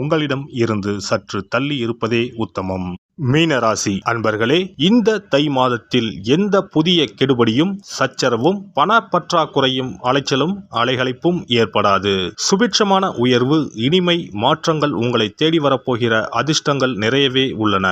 உங்களிடம் இருந்து சற்று தள்ளி இருப்பதே உத்தமம். மீனராசி அன்பர்களே இந்த தை மாதத்தில் எந்த புதிய கெடுபடியும் சச்சரவும் பண பற்றாக்குறையும் அலைச்சலும் அலைகளைப்பும் ஏற்படாது. சுபிட்சமான உயர்வு இனிமை மாற்றங்கள் உங்களை தேடி வரப்போகிற அதிர்ஷ்டங்கள் நிறையவே உள்ளன.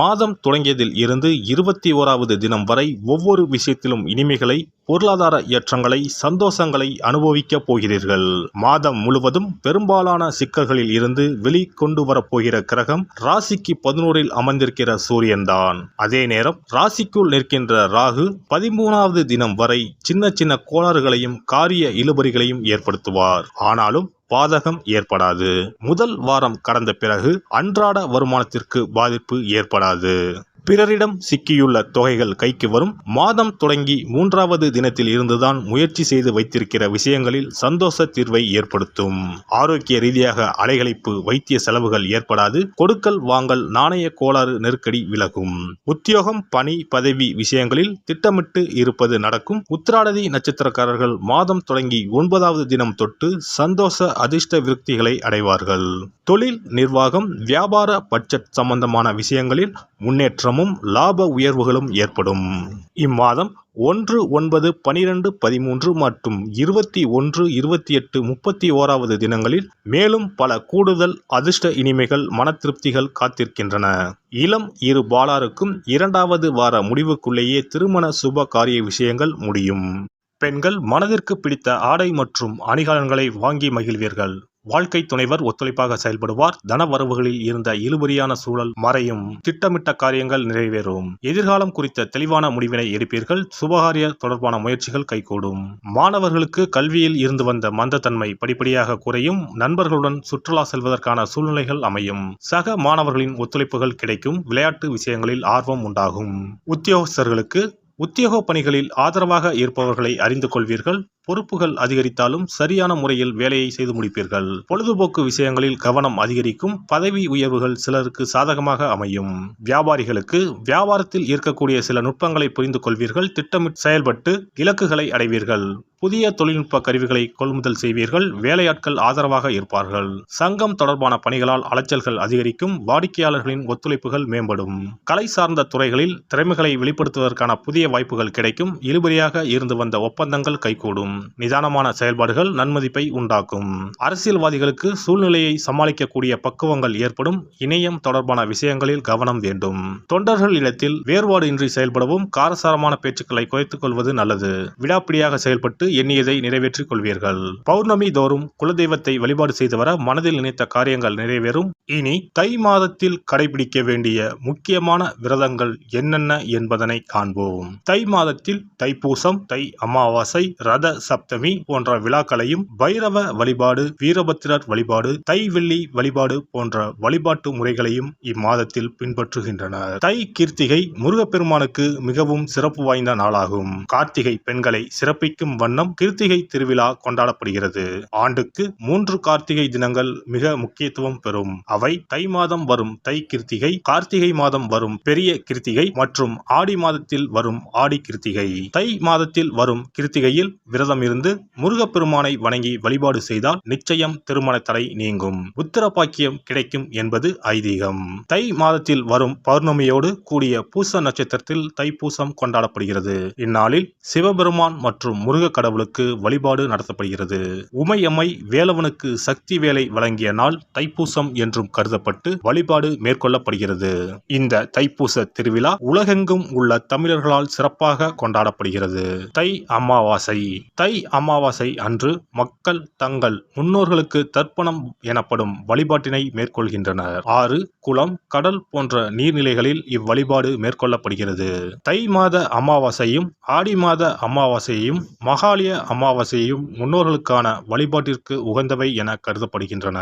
மாதம் தொடங்கியதில் இருந்து இருபத்தி ஓராவது தினம் வரை ஒவ்வொரு விஷயத்திலும் இனிமைகளை பொருளாதார ஏற்றங்களை சந்தோஷங்களை அனுபவிக்கப் போகிறீர்கள். மாதம் முழுவதும் பெரும்பாலான சிக்கல்களில் இருந்து வெளிக்கொண்டு வரப்போகிற கிரகம் ராசிக்கு பதினோரில் அமர்ந்திருக்கிற சூரியன்தான். அதே நேரம் ராசிக்குள் நிற்கின்ற ராகு பதிமூணாவது தினம் வரை சின்ன சின்ன கோளாறுகளையும் காரிய இழுபறிகளையும் ஏற்படுத்துவார். ஆனாலும் பாதகம் ஏற்படாது. முதல் வாரம் கடந்த பிறகு அன்றாட வருமானத்திற்கு பாதிப்பு ஏற்படாது. பிறரிடம் சிக்கியுள்ள தொகைகள் கைக்கு வரும். மாதம் தொடங்கி மூன்றாவது தினத்தில் இருந்துதான் முயற்சி செய்து வைத்திருக்கிற விஷயங்களில் சந்தோஷ தீர்வை ஏற்படுத்தும். ஆரோக்கிய ரீதியாக அலைகழிப்பு வைத்திய செலவுகள் ஏற்படாது. கொடுக்கல் வாங்கல் நாணய கோளாறு நெருக்கடி விலகும். உத்தியோகம் பணி பதவி விஷயங்களில் திட்டமிட்டு இருப்பது நடக்கும். உத்திராடதி நட்சத்திரக்காரர்கள் மாதம் தொடங்கி ஒன்பதாவது தினம் தொட்டு சந்தோஷ அதிர்ஷ்ட விருத்திகளை அடைவார்கள். தொழில் நிர்வாகம் வியாபார பட்ஜெட் சம்பந்தமான விஷயங்களில் முன்னேற்றமும் லாப உயர்வுகளும் ஏற்படும். இம்மாதம் ஒன்று ஒன்பது பனிரெண்டு பதிமூன்று மற்றும் இருபத்தி ஒன்று இருபத்தி எட்டு முப்பத்தி ஓராவது தினங்களில் மேலும் பல கூடுதல் அதிர்ஷ்ட இனிமைகள் மன திருப்திகள் காத்திருக்கின்றன. இளம் இரு பாலாருக்கும் இரண்டாவது வார முடிவுக்குள்ளேயே திருமண சுப காரிய விஷயங்கள் முடியும். பெண்கள் மனதிற்கு பிடித்த ஆடை மற்றும் அணிகலன்களை வாங்கி மகிழ்வீர்கள். வாழ்க்கை துணைவர் ஒத்துழைப்பாக செயல்படுவார். தன வரவுகளில் இருந்த இழுபறியான சூழல் மறையும். திட்டமிட்ட காரியங்கள் நிறைவேறும். எதிர்காலம் குறித்த தெளிவான முடிவினை எடுப்பீர்கள். சுபகாரிய தொடர்பான முயற்சிகள் கைகூடும். மாணவர்களுக்கு கல்வியில் இருந்து வந்த மந்தத்தன்மை படிப்படியாக குறையும். நண்பர்களுடன் சுற்றுலா செல்வதற்கான சூழ்நிலைகள் அமையும். சக மாணவர்களின் ஒத்துழைப்புகள் கிடைக்கும். விளையாட்டு விஷயங்களில் ஆர்வம் உண்டாகும். உத்தியோகஸ்தர்களுக்கு உத்தியோக பணிகளில் ஆதரவாக இருப்பவர்களை அறிந்து கொள்வீர்கள். பொறுப்புகள் அதிகரித்தாலும் சரியான முறையில் வேலையை செய்து முடிப்பீர்கள். பொழுதுபோக்கு விஷயங்களில் கவனம் அதிகரிக்கும் பதவி உயர்வுகள் சிலருக்கு சாதகமாக அமையும். வியாபாரிகளுக்கு வியாபாரத்தில் இருக்கக்கூடிய சில நுட்பங்களை புரிந்து கொள்வீர்கள். திட்டமிட்டு செயல்பட்டு இலக்குகளை அடைவீர்கள். புதிய தொழில்நுட்ப கருவிகளை கொள்முதல் செய்வீர்கள். வேலையாட்கள் ஆதரவாக இருப்பார்கள். சங்கம் தொடர்பான பணிகளால் அலைச்சல்கள் அதிகரிக்கும். வாடிக்கையாளர்களின் ஒத்துழைப்புகள் மேம்படும். கலை சார்ந்த துறைகளில் திறமைகளை வெளிப்படுத்துவதற்கான புதிய வாய்ப்புகள் கிடைக்கும். இழுபறியாக இருந்து வந்த ஒப்பந்தங்கள் கைகூடும். நிதானமான செயல்பாடுகள் நன்மதிப்பை உண்டாக்கும். அரசியல்வாதிகளுக்கு சூழ்நிலையை சமாளிக்கக்கூடிய பக்குவங்கள் ஏற்படும். இணையம் தொடர்பான விஷயங்களில் கவனம் வேண்டும். தொண்டர்கள் இடத்தில் வேறுபாடு இன்றி செயல்படவும் காரசாரமான பேச்சுக்களை குறைத்துக் கொள்வது நல்லது. விடாப்பிடியாக செயல்பட்டு எண்ணியதை நிறைவேற்றிக் கொள்வீர்கள். பௌர்ணமி தோறும் குலதெய்வத்தை வழிபாடு செய்து வர மனதில் நினைத்த காரியங்கள் நிறைவேறும். இனி தை மாதத்தில் கடைபிடிக்க வேண்டிய முக்கியமான விரதங்கள் என்னென்ன என்பதனை காண்போம். தை மாதத்தில் தைப்பூசம் தை அமாவாசை ரத சப்தமி போன்ற விழாக்களையும் பைரவ வழிபாடு வீரபத்திரர் வழிபாடு தை வெள்ளி வழிபாடு போன்ற வழிபாட்டு முறைகளையும் இம்மாதத்தில் பின்பற்றுகின்றனர். தை கீர்த்திகை முருகப்பெருமானுக்கு மிகவும் சிறப்பு வாய்ந்த நாளாகும். கார்த்திகை பெண்களை சிறப்பிக்கும் வண்ணம் கிருத்திகை திருவிழா கொண்டாடப்படுகிறது. ஆண்டுக்கு மூன்று கார்த்திகை தினங்கள் மிக முக்கியத்துவம் பெறும். அவை தை மாதம் வரும் தை கிருத்திகை கார்த்திகை மாதம் வரும் பெரிய கிருத்திகை மற்றும் ஆடி மாதத்தில் வரும் ஆடி கிருத்திகை. தை மாதத்தில் வரும் கிருத்திகையில் விரதம் இருந்து முருகப்பெருமானை வணங்கி வழிபாடு செய்தால் நிச்சயம் திருமண தடை நீங்கும். உத்தரபாக்கியம் கிடைக்கும் என்பது ஐதீகம். தை மாதத்தில் வரும் பௌர்ணமியோடு கூடிய பூச நட்சத்திரத்தில் தைப்பூசம் கொண்டாடப்படுகிறது. இந்நாளில் சிவபெருமான் மற்றும் முருக கடவுளுக்கு வழிபாடு நடத்தப்படுகிறது. உமையம்மை வேலவனுக்கு சக்தி வேலை வழங்கிய நாள் தைப்பூசம் என்றும் கருதப்பட்டு வழிபாடு மேற்கொள்ளப்படுகிறது. இந்த தைப்பூச திருவிழா உலகெங்கும் உள்ள தமிழர்களால் சிறப்பாக கொண்டாடப்படுகிறது. தை அமாவாசை. தை தை அமாவாசை அன்று மக்கள் தங்கள் முன்னோர்களுக்கு தர்ப்பணம் எனப்படும் வழிபாட்டினை மேற்கொள்கின்றனர். ஆறு குளம் கடல் போன்ற நீர்நிலைகளில் இவ்வழிபாடு மேற்கொள்ளப்படுகிறது. தை மாத அமாவாசையும் ஆடி மாத அமாவாசையையும் மகாலய அமாவாசையையும் முன்னோர்களுக்கான வழிபாட்டிற்கு உகந்தவை என கருதப்படுகின்றன.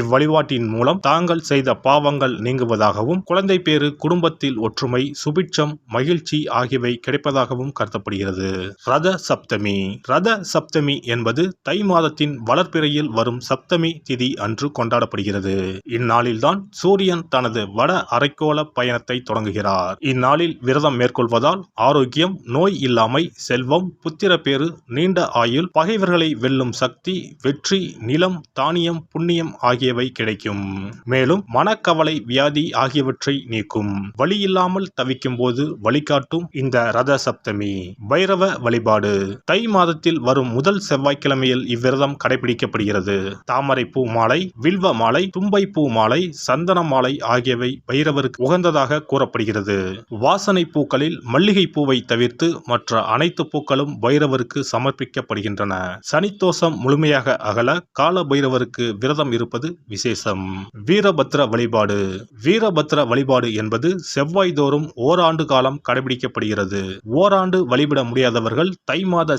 இவ்வழிபாட்டின் மூலம் தாங்கள் செய்த பாவங்கள் நீங்குவதாகவும் குழந்தை பேறு குடும்பத்தில் ஒற்றுமை சுபிட்சம் மகிழ்ச்சி ஆகியவை கிடைப்பதாகவும் கருதப்படுகிறது. ரத சப்தமி. ரத சப்தமி என்பது தை மாதத்தின் வளர்ப்பிறையில் வரும் சப்தமி திதி அன்று கொண்டாடப்படுகிறது. இந்நாளில்தான் சூரியன் தனது வட அரைக்கோள பயணத்தை தொடங்குகிறார். இந்நாளில் விரதம் மேற்கொள்வதால் ஆரோக்கியம் நோய் இல்லாமை செல்வம் புத்திரப்பேறு நீண்ட ஆயுள் பகைவர்களை வெல்லும் சக்தி வெற்றி நிலம் தானியம் புண்ணியம் ஆகியவை கிடைக்கும். மேலும் மனக்கவலை வியாதி ஆகியவற்றை நீக்கும். வழி இல்லாமல் தவிக்கும் போது வழிகாட்டும் இந்த ரத சப்தமி. பைரவ வழிபாடு. தை மாதத்தில் வரும் முதல் செவ்வாய்க்கிழமையில் இவ்விரதம் கடைபிடிக்கப்படுகிறது. தாமரை பூ மாலை வில்வ மாலை தும்பை பூ மாலை சந்தன மாலை ஆகியவை பைரவருக்கு உகந்ததாக கூறப்படுகிறது. வாசனை பூக்களில் மல்லிகை பூவை தவிர்த்து மற்ற அனைத்து பூக்களும் பைரவருக்கு சமர்ப்பிக்கப்படுகின்றன. சனித்தோஷம் முழுமையாக அகல கால பைரவருக்கு விரதம் இருப்பது விசேஷம். வீரபத்ர வழிபாடு. வீரபத்ர வழிபாடு என்பது செவ்வாய் தோறும் ஓராண்டு காலம் கடைபிடிக்கப்படுகிறது. ஓராண்டு வழிபட முடியாதவர்கள் தை மாத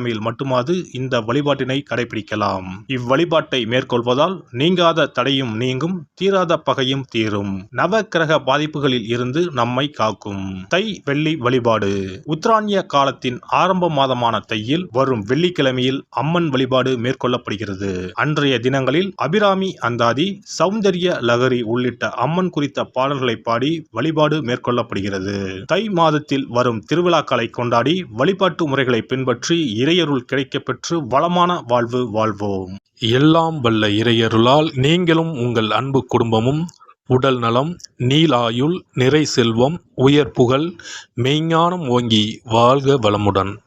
செவ்வாய்க்கிழமையில் மட்டுமாது இந்த வழிபாட்டினை கடைபிடிக்கலாம். இவ்வழிபாட்டை மேற்கொள்வதால் நீங்காத தடையும் நீங்கும் தீராத பகையும் தீரும். நவ கிரக பாதிப்புகளில் இருந்து நம்மை காக்கும். தை வெள்ளி வழிபாடு. உத்தராணிய காலத்தின் ஆரம்ப மாதமான தையில் வரும் வெள்ளிக்கிழமையில் அம்மன் வழிபாடு மேற்கொள்ளப்படுகிறது. அன்றைய தினங்களில் அபிராமி அந்தாதி சௌந்தரிய லகரி உள்ளிட்ட அம்மன் குறித்த பாடல்களை பாடி வழிபாடு மேற்கொள்ளப்படுகிறது. தை மாதத்தில் வரும் திருவிழாக்களை கொண்டாடி வழிபாட்டு முறைகளை பின்பற்றி இறையருள் கிடைக்கப்பெற்று வளமான வாழ்வு வாழ்வோம். எல்லாம் வல்ல இறையருளால் நீங்களும் உங்கள் அன்பு குடும்பமும் உடல் நலம் நீலாயுள் நிறை செல்வம் உயர் புகழ் மெய்ஞானம் ஓங்கி வாழ்க வளமுடன்.